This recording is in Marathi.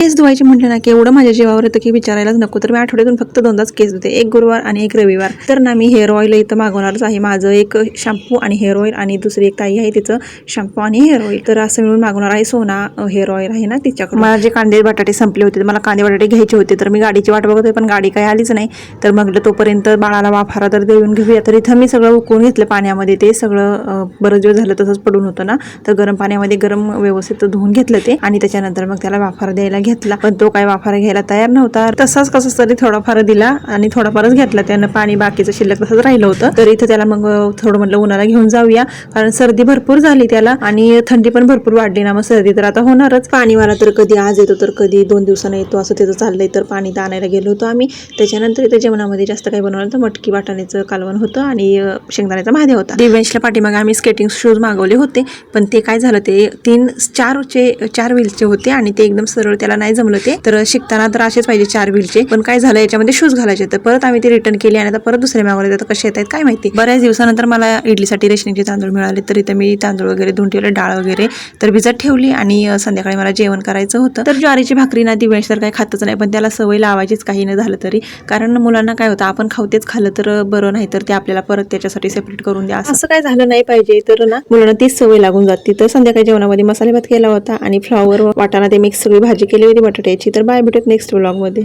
केस धुवायचे म्हटलं ना की एवढं माझ्या जीवावर येतं की विचारायलाच नको. तर मी आठवड्यातून फक्त दोनदाच केस धुते. एक गुरुवार आणि एक रविवार. तर ना मी हेअर ऑइल इथं मागवणारच आहे. माझं एक शॅम्पू आणि हेअर ऑइल आणि दुसरी एक ताई आहे तिचं शॅम्पू आणि हेअर ऑइल तर असं मिळून मागवणार आहे सोना हेअर ऑइल आहे ना तिच्याकडून. मला जे कांदे बटाटे संपले होते मला कांदे बटाटे घ्यायचे होते. तर मी गाडीची वाट बघत होते पण गाडी काही आलीच नाही. तर मग तोपर्यंत बाळाला वाफारा तर देऊन घेऊया. तर इथं मी सगळं उकळून घेतलं पाण्यामध्ये. ते सगळं बरंच वेळ झालं तसंच पडून होतं ना. तर गरम पाण्यामध्ये गरम व्यवस्थित धुवून घेतलं ते. आणि त्याच्यानंतर मग त्याला वाफारा द्यायला घेतला. पण तो काय वाफारा घ्यायला तयार नव्हता. तसाच कसं तरी थोडाफार दिला आणि थोडाफारच घेतला. त्यानं पाणी बाकीचं शिल्लक तसंच राहिलं होतं. तर इथं त्याला मग थोडं म्हटलं उन्हाला घेऊन जाऊया. कारण सर्दी भरपूर झाली त्याला आणि थंडी पण भरपूर वाढली ना. मग सर्दी तर आता होणारच. पाणीवाला तर कधी आज येतो तर कधी दोन दिवसानं येतो असं त्याचं चाललंय. तर पाणी तर आणायला गेलो होतो आम्ही. त्याच्यानंतर इथं जेवणामध्ये जास्त काही बनवलं तर मटकी वाटाण्याचं कालवण होतं आणि शेंगदाण्याचा महादेव होता. दिव्यांशला पाठीमागे आम्ही स्केटिंग शूज मागवले होते. पण ते काय झालं ते तीन चारचे चार व्हीलचे होते आणि ते एकदम सरळ त्याला नाही जमलं ते. तर शिकताना तर असेच पाहिजे चार व्हीलचे. पण काय झालं याच्यामध्ये शूज घालायचे तर परत आम्ही ते रिटर्न केले आणि आता परत दुसरे मागवले तर कसे येत आहेत काय माहिती. बऱ्याच दिवसानंतर मला इडलीसाठी रेशनिंगचे तांदूळ मिळाले. तर इथे मी तांदूळ वगैरे धुवून ठेवले डाळ वगैरे. तर भिजत ठेवली आणि संध्याकाळी मला जेवण करायचं होतं. तर ज्वारीची भाकरी ना दिव्यांश तर काही खातच नाही. पण त्याला सवय लावायचीच काही न झालं तरी. कारण मुलांना काय होतं आपण खाऊ तेच खाल्लं तर बरं नाही तर ते आपल्याला परत त्याच्यासाठी सेपरेट करून द्या असं. काय झालं नाही पाहिजे. तर ना मुलांना तीच सवय लागून जाते. तर संध्याकाळी जेवणामध्ये मसाले भात केला होता आणि फ्लॉवर वाटाणा ते मिक्स सगळी भाजी केली होती बटाट्याची. तर बाय भेटत नेक्स्ट व्लॉगमध्ये